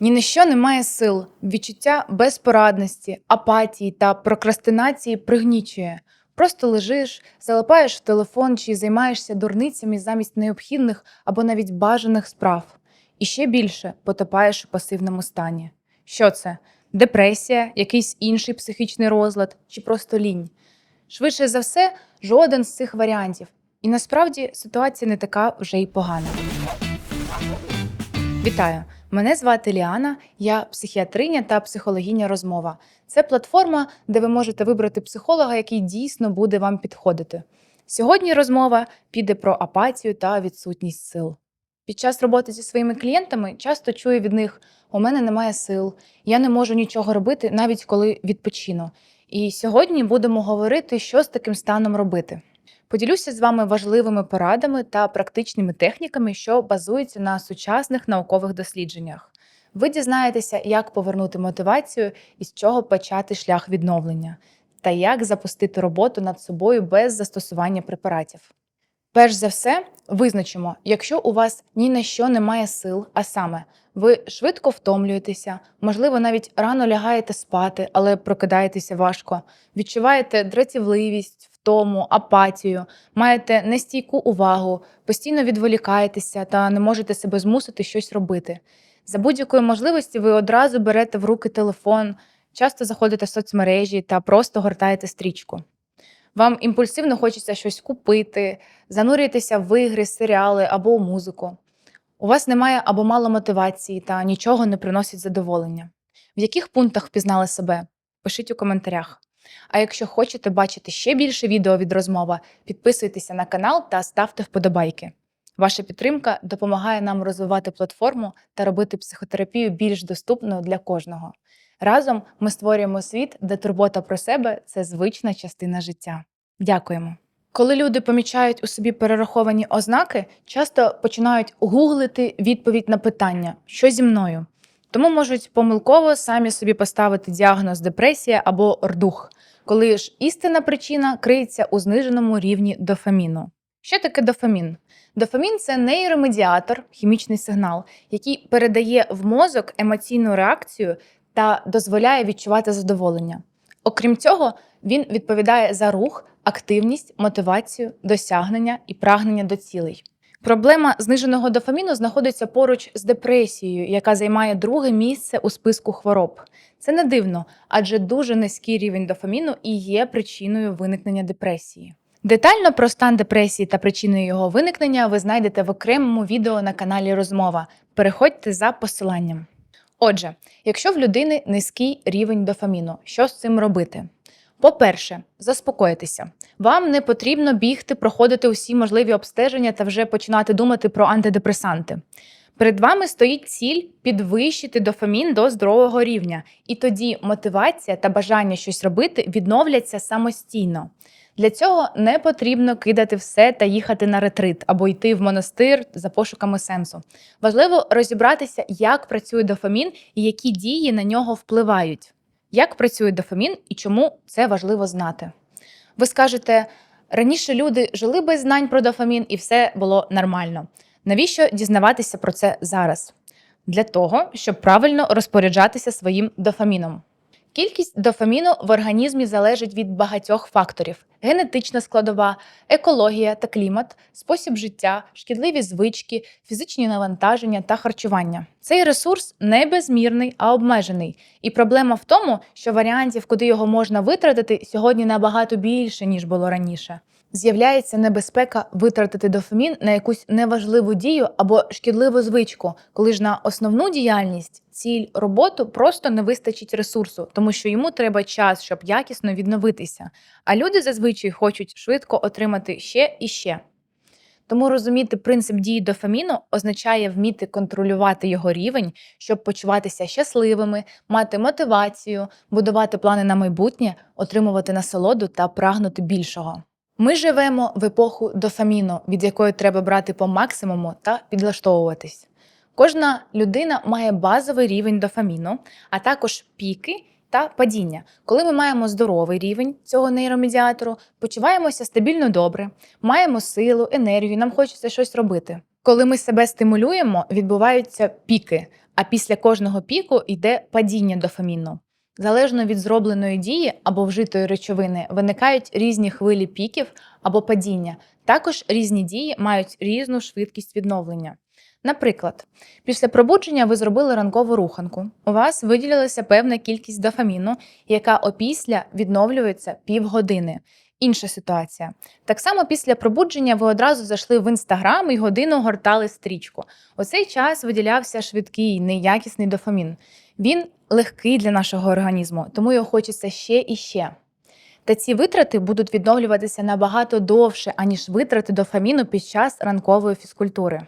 Ні на що немає сил, відчуття безпорадності, апатії та прокрастинації пригнічує. Просто лежиш, залипаєш в телефон чи займаєшся дурницями замість необхідних або навіть бажаних справ. І ще більше потопаєш у пасивному стані. Що це? Депресія, якийсь інший психічний розлад чи просто лінь? Швидше за все, жоден з цих варіантів. І насправді ситуація не така вже й погана. Вітаю! Мене звати Ліана, я психіатриня та психологиня розмова. Це платформа, де ви можете вибрати психолога, який дійсно буде вам підходити. Сьогодні розмова піде про апатію та відсутність сил. Під час роботи зі своїми клієнтами часто чую від них: у мене немає сил, я не можу нічого робити, навіть коли відпочину. І сьогодні будемо говорити, що з таким станом робити. Поділюся з вами важливими порадами та практичними техніками, що базуються на сучасних наукових дослідженнях. Ви дізнаєтеся, як повернути мотивацію і з чого почати шлях відновлення, та як запустити роботу над собою без застосування препаратів. Перш за все, визначимо, якщо у вас ні на що немає сил, а саме ви швидко втомлюєтеся, можливо, навіть рано лягаєте спати, але прокидаєтеся важко, відчуваєте дратівливість, втому, апатію, маєте нестійку увагу, постійно відволікаєтеся та не можете себе змусити щось робити. За будь-якої можливості ви одразу берете в руки телефон, часто заходите в соцмережі та просто гортаєте стрічку. Вам імпульсивно хочеться щось купити, занурюєтеся в ігри, серіали або у музику. У вас немає або мало мотивації та нічого не приносить задоволення. В яких пунктах впізнали себе? Пишіть у коментарях. А якщо хочете бачити ще більше відео від розмова, підписуйтеся на канал та ставте вподобайки. Ваша підтримка допомагає нам розвивати платформу та робити психотерапію більш доступною для кожного. Разом ми створюємо світ, де турбота про себе це звична частина життя. Дякуємо. Коли люди помічають у собі перераховані ознаки, часто починають гуглити відповідь на питання, що зі мною. Тому можуть помилково самі собі поставити діагноз депресія або рдух, коли ж істинна причина криється у зниженому рівні дофаміну. Що таке дофамін? Дофамін це нейромедіатор, хімічний сигнал, який передає в мозок емоційну реакцію та дозволяє відчувати задоволення. Окрім цього, він відповідає за рух, активність, мотивацію, досягнення і прагнення до цілей. Проблема зниженого дофаміну знаходиться поруч з депресією, яка займає друге місце у списку хвороб. Це не дивно, адже дуже низький рівень дофаміну і є причиною виникнення депресії. Детально про стан депресії та причини його виникнення ви знайдете в окремому відео на каналі Розмова. Переходьте за посиланням. Отже, якщо в людини низький рівень дофаміну, що з цим робити? По-перше, заспокойтеся. Вам не потрібно бігти, проходити усі можливі обстеження та вже починати думати про антидепресанти. Перед вами стоїть ціль підвищити дофамін до здорового рівня, і тоді мотивація та бажання щось робити відновляться самостійно. Для цього не потрібно кидати все та їхати на ретрит або йти в монастир за пошуками сенсу. Важливо розібратися, як працює дофамін і які дії на нього впливають. Як працює дофамін і чому це важливо знати? Ви скажете, раніше люди жили без знань про дофамін і все було нормально. Навіщо дізнаватися про це зараз? Для того, щоб правильно розпоряджатися своїм дофаміном. Кількість дофаміну в організмі залежить від багатьох факторів: генетична складова, екологія та клімат, спосіб життя, шкідливі звички, фізичні навантаження та харчування. Цей ресурс не безмірний, а обмежений. І проблема в тому, що варіантів, куди його можна витратити, сьогодні набагато більше ніж було раніше. З'являється небезпека витратити дофамін на якусь неважливу дію або шкідливу звичку, коли ж на основну діяльність, ціль, роботу просто не вистачить ресурсу, тому що йому треба час, щоб якісно відновитися. А люди зазвичай хочуть швидко отримати ще і ще. Тому розуміти принцип дії дофаміну означає вміти контролювати його рівень, щоб почуватися щасливими, мати мотивацію, будувати плани на майбутнє, отримувати насолоду та прагнути більшого. Ми живемо в епоху дофаміну, від якої треба брати по максимуму та підлаштовуватись. Кожна людина має базовий рівень дофаміну, а також піки та падіння. Коли ми маємо здоровий рівень цього нейромедіатору, почуваємося стабільно добре, маємо силу, енергію, нам хочеться щось робити. Коли ми себе стимулюємо, відбуваються піки, а після кожного піку йде падіння дофаміну. Залежно від зробленої дії або вжитої речовини виникають різні хвилі піків або падіння. Також різні дії мають різну швидкість відновлення. Наприклад, після пробудження ви зробили ранкову руханку. У вас виділилася певна кількість дофаміну, яка опісля відновлюється півгодини. Інша ситуація. Так само після пробудження ви одразу зайшли в інстаграм і годину гортали стрічку. У цей час виділявся швидкий, неякісний дофамін. Він легкий для нашого організму, тому його хочеться ще і ще. Та ці витрати будуть відновлюватися набагато довше, аніж витрати дофаміну під час ранкової фізкультури.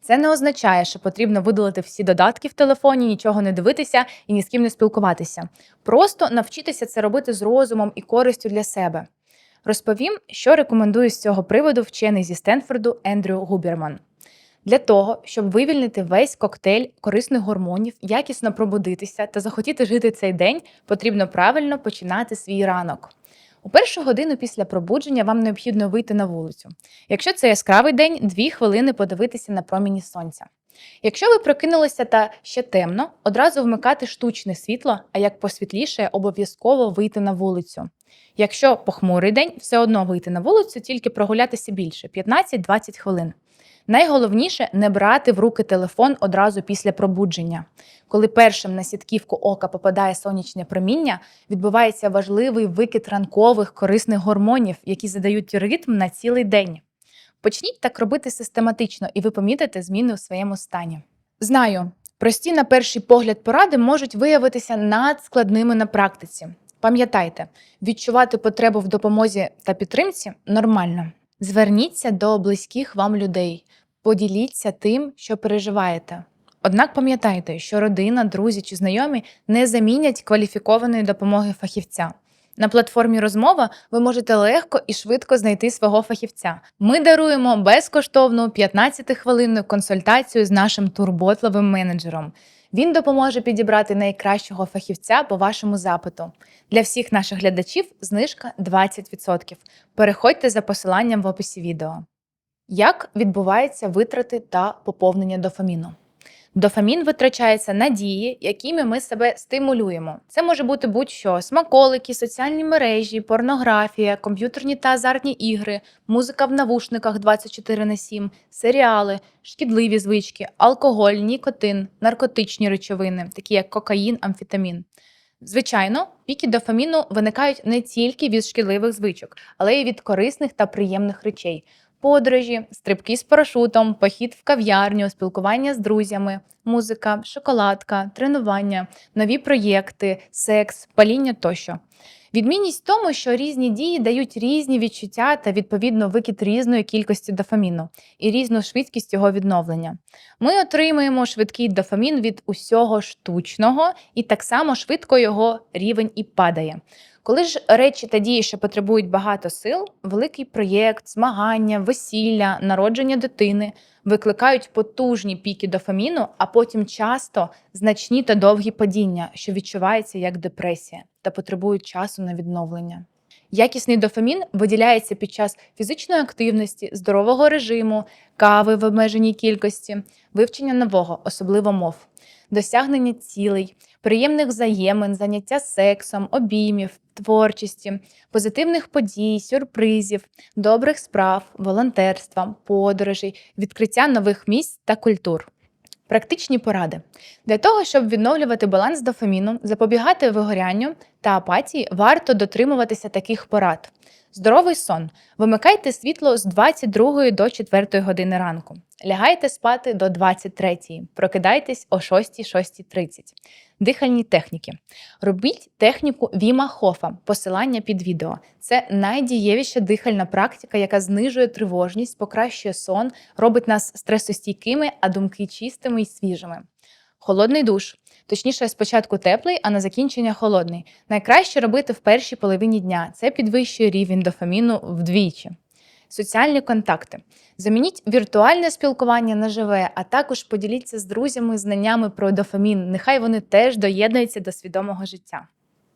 Це не означає, що потрібно видалити всі додатки в телефоні, нічого не дивитися і ні з ким не спілкуватися. Просто навчитися це робити з розумом і користю для себе. Розповім, що рекомендує з цього приводу вчений зі Стенфорду Ендрю Губерман. Для того, щоб вивільнити весь коктейль корисних гормонів, якісно пробудитися та захотіти жити цей день, потрібно правильно починати свій ранок. У першу годину після пробудження вам необхідно вийти на вулицю. Якщо це яскравий день, дві хвилини подивитися на проміні сонця. Якщо ви прокинулися та ще темно, одразу вмикати штучне світло, а як посвітліше, обов'язково вийти на вулицю. Якщо похмурий день, все одно вийти на вулицю, тільки прогулятися більше 15-20 хвилин. Найголовніше не брати в руки телефон одразу після пробудження. Коли першим на сітківку ока попадає сонячне проміння, відбувається важливий викид ранкових корисних гормонів, які задають ритм на цілий день. Почніть так робити систематично, і ви помітите зміни у своєму стані. Знаю, прості на перший погляд поради можуть виявитися надскладними на практиці. Пам'ятайте, відчувати потребу в допомозі та підтримці нормально. Зверніться до близьких вам людей, поділіться тим, що переживаєте. Однак пам'ятайте, що родина, друзі чи знайомі не замінять кваліфікованої допомоги фахівця. На платформі розмова ви можете легко і швидко знайти свого фахівця. Ми даруємо безкоштовну 15-хвилинну консультацію з нашим турботливим менеджером. Він допоможе підібрати найкращого фахівця по вашому запиту. Для всіх наших глядачів знижка 20%. Переходьте за посиланням в описі відео. Як відбуваються витрати та поповнення дофаміну? Дофамін витрачається на дії, якими ми себе стимулюємо. Це може бути будь-що: смаколики, соціальні мережі, порнографія, комп'ютерні та азартні ігри, музика в навушниках 24 на 7, серіали, шкідливі звички, алкоголь, нікотин, наркотичні речовини, такі як кокаїн, амфетамін. Звичайно, піки дофаміну виникають не тільки від шкідливих звичок, але й від корисних та приємних речей подорожі, стрибки з парашутом, похід в кав'ярню, спілкування з друзями, музика, шоколадка, тренування, нові проєкти, секс, паління тощо. Відмінність в тому, що різні дії дають різні відчуття та відповідно викид різної кількості дофаміну і різну швидкість його відновлення. Ми отримуємо швидкий дофамін від усього штучного, і так само швидко його рівень і падає. Коли ж речі та дії, що потребують багато сил, великий проєкт, змагання, весілля, народження дитини викликають потужні піки дофаміну, а потім часто значні та довгі падіння, що відчуваються як депресія та потребують часу на відновлення. Якісний дофамін виділяється під час фізичної активності, здорового режиму, кави в обмеженій кількості, вивчення нового, особливо мов, досягнення цілей, приємних взаємин, заняття сексом, обіймів, творчості, позитивних подій, сюрпризів, добрих справ, волонтерства, подорожей, відкриття нових місць та культур. Практичні поради для того, щоб відновлювати баланс дофаміну, запобігати вигорянню та апатії, варто дотримуватися таких порад. Здоровий сон. Вимикайте світло з 22 до 4 години ранку. Лягайте спати до 23, прокидайтесь о 6-6.30. Дихальні техніки. Робіть техніку Віма Хофа, посилання під відео. Це найдієвіша дихальна практика, яка знижує тривожність, покращує сон, робить нас стресостійкими, а думки чистими і свіжими. Холодний душ. Точніше, спочатку теплий, а на закінчення холодний. Найкраще робити в першій половині дня. Це підвищує рівень дофаміну вдвічі. Соціальні контакти. Замініть віртуальне спілкування на живе, а також поділіться з друзями знаннями про дофамін. Нехай вони теж доєднуються до свідомого життя.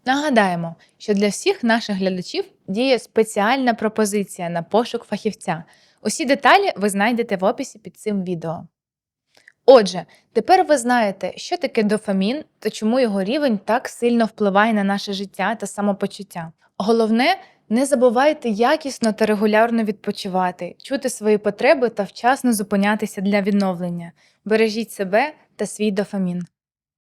Нагадаємо, що для всіх наших глядачів діє спеціальна пропозиція на пошук фахівця. Усі деталі ви знайдете в описі під цим відео. Отже, тепер ви знаєте, що таке дофамін та чому його рівень так сильно впливає на наше життя та самопочуття. Головне, не забувайте якісно та регулярно відпочивати, чути свої потреби та вчасно зупинятися для відновлення. Бережіть себе та свій дофамін.